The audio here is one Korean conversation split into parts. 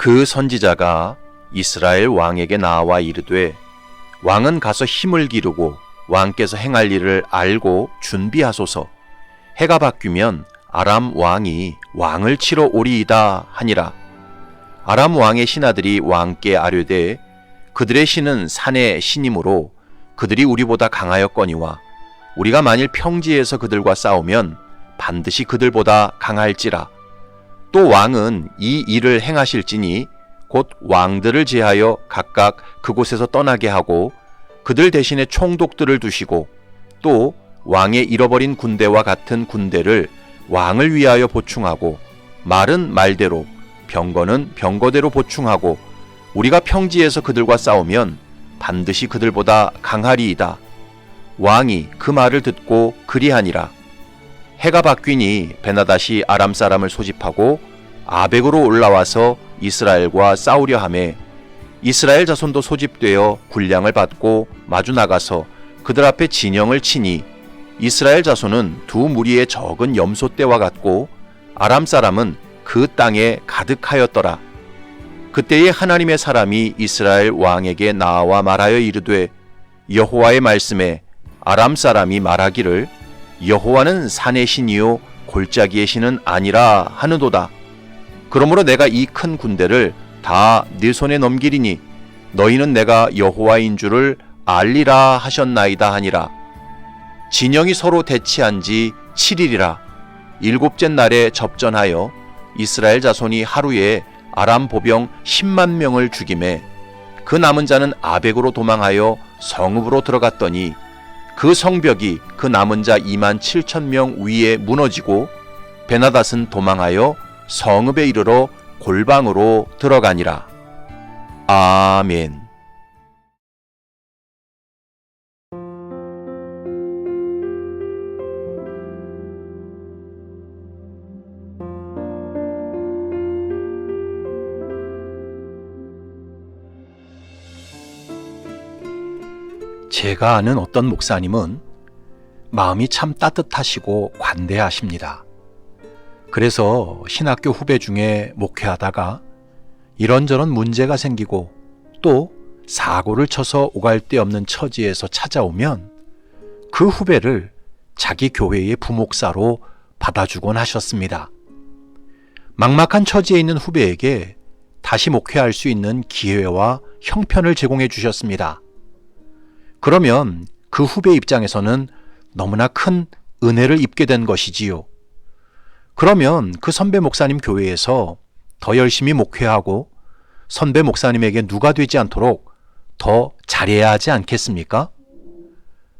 그 선지자가 이스라엘 왕에게 나와 이르되 왕은 가서 힘을 기르고 왕께서 행할 일을 알고 준비하소서. 해가 바뀌면 아람 왕이 왕을 치러 오리이다 하니라. 아람 왕의 신하들이 왕께 아뢰되 그들의 신은 산의 신이므로 그들이 우리보다 강하였거니와 우리가 만일 평지에서 그들과 싸우면 반드시 그들보다 강할지라 또 왕은 이 일을 행하실지니 곧 왕들을 제하여 각각 그곳에서 떠나게 하고 그들 대신에 총독들을 두시고 또 왕의 잃어버린 군대와 같은 군대를 왕을 위하여 보충하고 말은 말대로 병거는 병거대로 보충하고 우리가 평지에서 그들과 싸우면 반드시 그들보다 강하리이다. 왕이 그 말을 듣고 그리하니라. 해가 바뀌니 베나다시 아람 사람을 소집하고 아벡으로 올라와서 이스라엘과 싸우려 하매 이스라엘 자손도 소집되어 군량을 받고 마주 나가서 그들 앞에 진영을 치니 이스라엘 자손은 두 무리의 적은 염소 떼와 같고 아람 사람은 그 땅에 가득하였더라. 그때에 하나님의 사람이 이스라엘 왕에게 나와 말하여 이르되 여호와의 말씀에 아람 사람이 말하기를 여호와는 산의 신이요 골짜기의 신은 아니라 하는도다. 그러므로 내가 이 큰 군대를 다 네 손에 넘기리니 너희는 내가 여호와인 줄을 알리라 하셨나이다 하니라. 진영이 서로 대치한 지 7일이라 일곱째 날에 접전하여 이스라엘 자손이 하루에 아람 보병 10만 명을 죽임에 그 남은 자는 아벡으로 도망하여 성읍으로 들어갔더니 그 성벽이 그 남은 자 2만 7천 명 위에 무너지고 베나닷은 도망하여 성읍에 이르러 골방으로 들어가니라. 아멘. 제가 아는 어떤 목사님은 마음이 참 따뜻하시고 관대하십니다. 그래서 신학교 후배 중에 목회하다가 이런저런 문제가 생기고 또 사고를 쳐서 오갈 데 없는 처지에서 찾아오면 그 후배를 자기 교회의 부목사로 받아주곤 하셨습니다. 막막한 처지에 있는 후배에게 다시 목회할 수 있는 기회와 형편을 제공해 주셨습니다. 그러면 그 후배 입장에서는 너무나 큰 은혜를 입게 된 것이지요. 그러면 그 선배 목사님 교회에서 더 열심히 목회하고 선배 목사님에게 누가 되지 않도록 더 잘해야 하지 않겠습니까?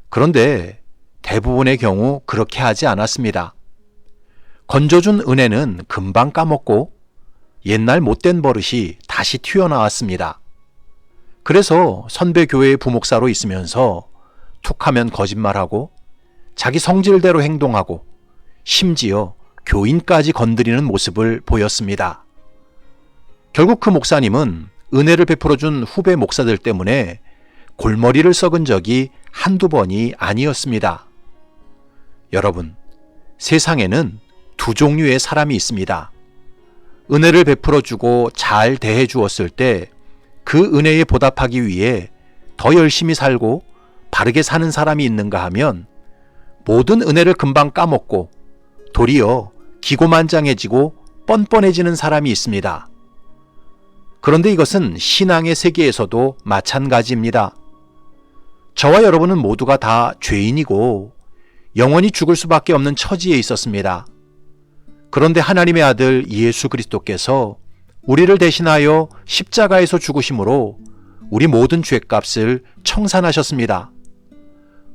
그런데 대부분의 경우 그렇게 하지 않았습니다. 건져준 은혜는 금방 까먹고 옛날 못된 버릇이 다시 튀어나왔습니다. 그래서 선배 교회의 부목사로 있으면서 툭하면 거짓말하고 자기 성질대로 행동하고 심지어 교인까지 건드리는 모습을 보였습니다. 결국 그 목사님은 은혜를 베풀어준 후배 목사들 때문에 골머리를 썩은 적이 한두 번이 아니었습니다. 여러분, 세상에는 두 종류의 사람이 있습니다. 은혜를 베풀어주고 잘 대해주었을 때 그 은혜에 보답하기 위해 더 열심히 살고 바르게 사는 사람이 있는가 하면 모든 은혜를 금방 까먹고 도리어 기고만장해지고 뻔뻔해지는 사람이 있습니다. 그런데 이것은 신앙의 세계에서도 마찬가지입니다. 저와 여러분은 모두가 다 죄인이고 영원히 죽을 수밖에 없는 처지에 있었습니다. 그런데 하나님의 아들 예수 그리스도께서 우리를 대신하여 십자가에서 죽으심으로 우리 모든 죄값을 청산하셨습니다.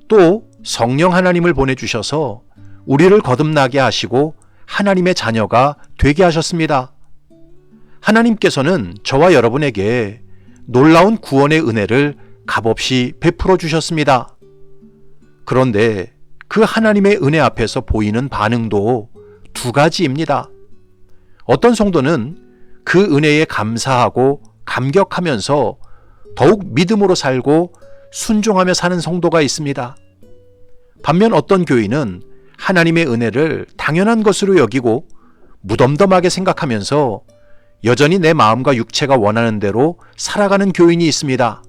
또 성령 하나님을 보내주셔서 우리를 거듭나게 하시고 하나님의 자녀가 되게 하셨습니다. 하나님께서는 저와 여러분에게 놀라운 구원의 은혜를 값없이 베풀어 주셨습니다. 그런데 그 하나님의 은혜 앞에서 보이는 반응도 두 가지입니다. 어떤 성도는 그 은혜에 감사하고 감격하면서 더욱 믿음으로 살고 순종하며 사는 성도가 있습니다. 반면 어떤 교인은 하나님의 은혜를 당연한 것으로 여기고 무덤덤하게 생각하면서 여전히 내 마음과 육체가 원하는 대로 살아가는 교인이 있습니다.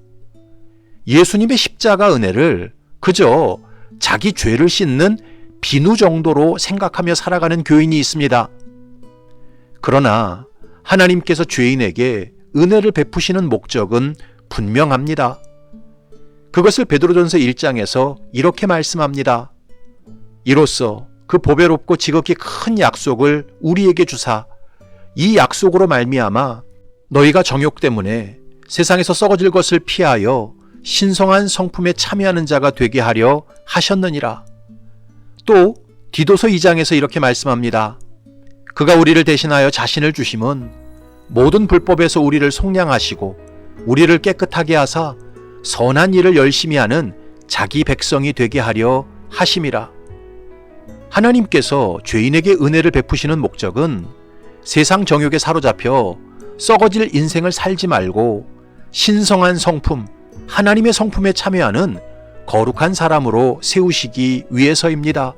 예수님의 십자가 은혜를 그저 자기 죄를 씻는 비누 정도로 생각하며 살아가는 교인이 있습니다. 그러나 하나님께서 죄인에게 은혜를 베푸시는 목적은 분명합니다. 그것을 베드로전서 1장에서 이렇게 말씀합니다. 이로써 그 보배롭고 지극히 큰 약속을 우리에게 주사 이 약속으로 말미암아 너희가 정욕 때문에 세상에서 썩어질 것을 피하여 신성한 성품에 참여하는 자가 되게 하려 하셨느니라. 또 디도서 2장에서 이렇게 말씀합니다. 그가 우리를 대신하여 자신을 주심은 모든 불법에서 우리를 속량하시고 우리를 깨끗하게 하사 선한 일을 열심히 하는 자기 백성이 되게 하려 하심이라. 하나님께서 죄인에게 은혜를 베푸시는 목적은 세상 정욕에 사로잡혀 썩어질 인생을 살지 말고 신성한 성품, 하나님의 성품에 참여하는 거룩한 사람으로 세우시기 위해서입니다.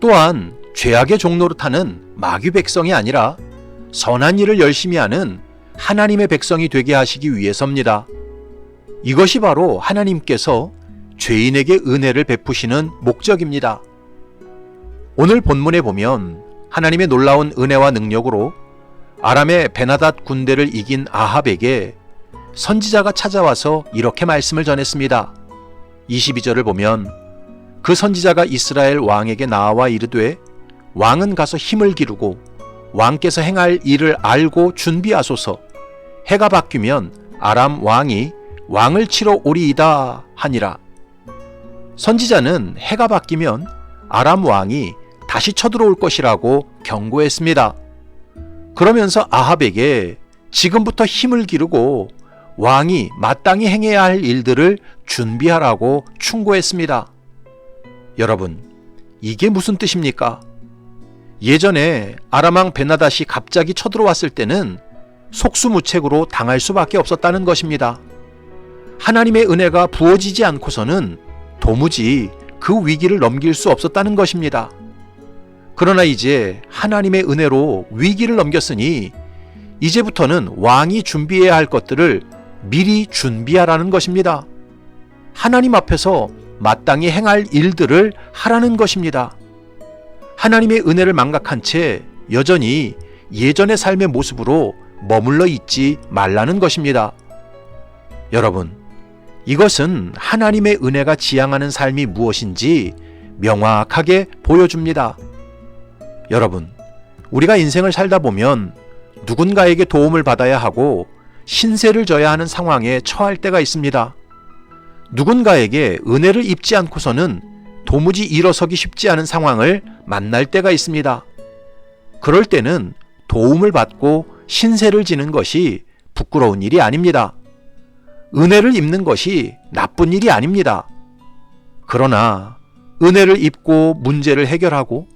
또한 죄악의 종로로 타는 마귀 백성이 아니라 선한 일을 열심히 하는 하나님의 백성이 되게 하시기 위해서입니다. 이것이 바로 하나님께서 죄인에게 은혜를 베푸시는 목적입니다. 오늘 본문에 보면 하나님의 놀라운 은혜와 능력으로 아람의 베나닷 군대를 이긴 아합에게 선지자가 찾아와서 이렇게 말씀을 전했습니다. 22절을 보면 그 선지자가 이스라엘 왕에게 나와 이르되 왕은 가서 힘을 기르고 왕께서 행할 일을 알고 준비하소서 해가 바뀌면 아람 왕이 왕을 치러 오리이다 하니라. 선지자는 해가 바뀌면 아람 왕이 다시 쳐들어올 것이라고 경고했습니다. 그러면서 아합에게 지금부터 힘을 기르고 왕이 마땅히 행해야 할 일들을 준비하라고 충고했습니다. 여러분, 이게 무슨 뜻입니까? 예전에 아람왕 베나닷이 갑자기 쳐들어왔을 때는 속수무책으로 당할 수밖에 없었다는 것입니다. 하나님의 은혜가 부어지지 않고서는 도무지 그 위기를 넘길 수 없었다는 것입니다. 그러나 이제 하나님의 은혜로 위기를 넘겼으니 이제부터는 왕이 준비해야 할 것들을 미리 준비하라는 것입니다. 하나님 앞에서 마땅히 행할 일들을 하라는 것입니다. 하나님의 은혜를 망각한 채 여전히 예전의 삶의 모습으로 머물러 있지 말라는 것입니다. 여러분, 이것은 하나님의 은혜가 지향하는 삶이 무엇인지 명확하게 보여줍니다. 여러분, 우리가 인생을 살다 보면 누군가에게 도움을 받아야 하고 신세를 져야 하는 상황에 처할 때가 있습니다. 누군가에게 은혜를 입지 않고서는 도무지 일어서기 쉽지 않은 상황을 만날 때가 있습니다. 그럴 때는 도움을 받고 신세를 지는 것이 부끄러운 일이 아닙니다. 은혜를 입는 것이 나쁜 일이 아닙니다. 그러나 은혜를 입고 문제를 해결하고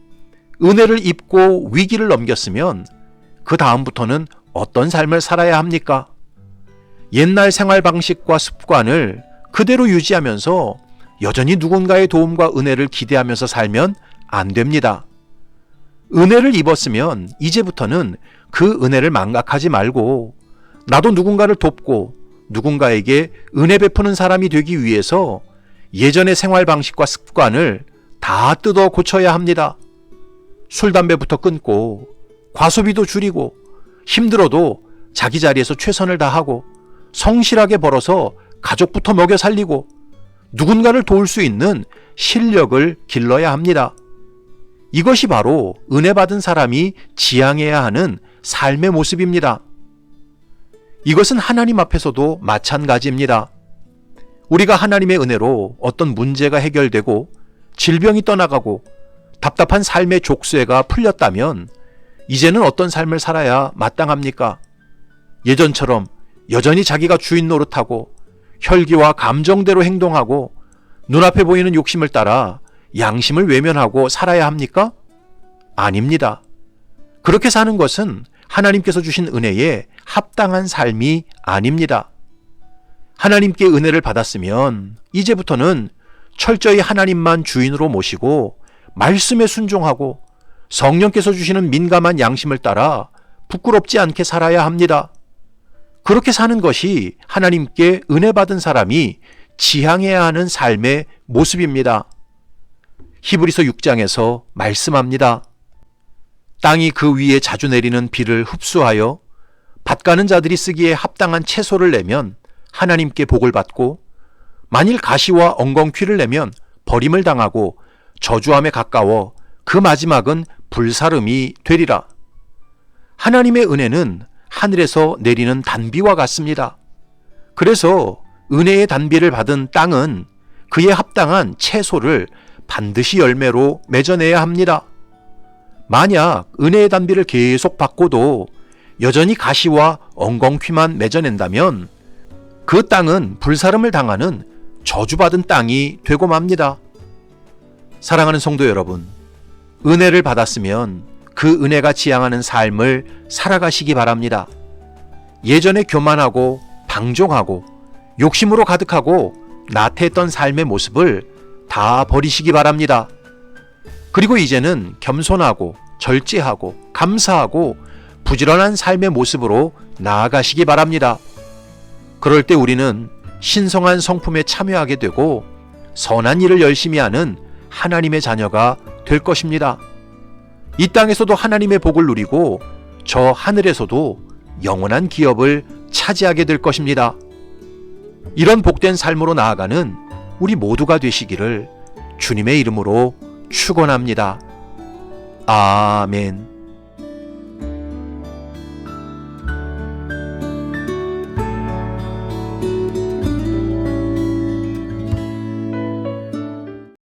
은혜를 입고 위기를 넘겼으면 그 다음부터는 어떤 삶을 살아야 합니까? 옛날 생활 방식과 습관을 그대로 유지하면서 여전히 누군가의 도움과 은혜를 기대하면서 살면 안 됩니다. 은혜를 입었으면 이제부터는 그 은혜를 망각하지 말고 나도 누군가를 돕고 누군가에게 은혜 베푸는 사람이 되기 위해서 예전의 생활 방식과 습관을 다 뜯어 고쳐야 합니다. 술, 담배부터 끊고 과소비도 줄이고 힘들어도 자기 자리에서 최선을 다하고 성실하게 벌어서 가족부터 먹여 살리고 누군가를 도울 수 있는 실력을 길러야 합니다. 이것이 바로 은혜 받은 사람이 지향해야 하는 삶의 모습입니다. 이것은 하나님 앞에서도 마찬가지입니다. 우리가 하나님의 은혜로 어떤 문제가 해결되고 질병이 떠나가고 답답한 삶의 족쇄가 풀렸다면 이제는 어떤 삶을 살아야 마땅합니까? 예전처럼 여전히 자기가 주인 노릇하고 혈기와 감정대로 행동하고 눈앞에 보이는 욕심을 따라 양심을 외면하고 살아야 합니까? 아닙니다. 그렇게 사는 것은 하나님께서 주신 은혜에 합당한 삶이 아닙니다. 하나님께 은혜를 받았으면 이제부터는 철저히 하나님만 주인으로 모시고 말씀에 순종하고 성령께서 주시는 민감한 양심을 따라 부끄럽지 않게 살아야 합니다. 그렇게 사는 것이 하나님께 은혜 받은 사람이 지향해야 하는 삶의 모습입니다. 히브리서 6장에서 말씀합니다. 땅이 그 위에 자주 내리는 비를 흡수하여 밭 가는 자들이 쓰기에 합당한 채소를 내면 하나님께 복을 받고 만일 가시와 엉겅퀴를 내면 버림을 당하고 저주함에 가까워 그 마지막은 불사름이 되리라. 하나님의 은혜는 하늘에서 내리는 단비와 같습니다. 그래서 은혜의 단비를 받은 땅은 그에 합당한 채소를 반드시 열매로 맺어내야 합니다. 만약 은혜의 단비를 계속 받고도 여전히 가시와 엉겅퀴만 맺어낸다면 그 땅은 불사름을 당하는 저주받은 땅이 되고 맙니다. 사랑하는 성도 여러분, 은혜를 받았으면 그 은혜가 지향하는 삶을 살아가시기 바랍니다. 예전에 교만하고 방종하고 욕심으로 가득하고 나태했던 삶의 모습을 다 버리시기 바랍니다. 그리고 이제는 겸손하고 절제하고 감사하고 부지런한 삶의 모습으로 나아가시기 바랍니다. 그럴 때 우리는 신성한 성품에 참여하게 되고 선한 일을 열심히 하는 하나님의 자녀가 될 것입니다. 이 땅에서도 하나님의 복을 누리고 저 하늘에서도 영원한 기업을 차지하게 될 것입니다. 이런 복된 삶으로 나아가는 우리 모두가 되시기를 주님의 이름으로 축원합니다. 아멘.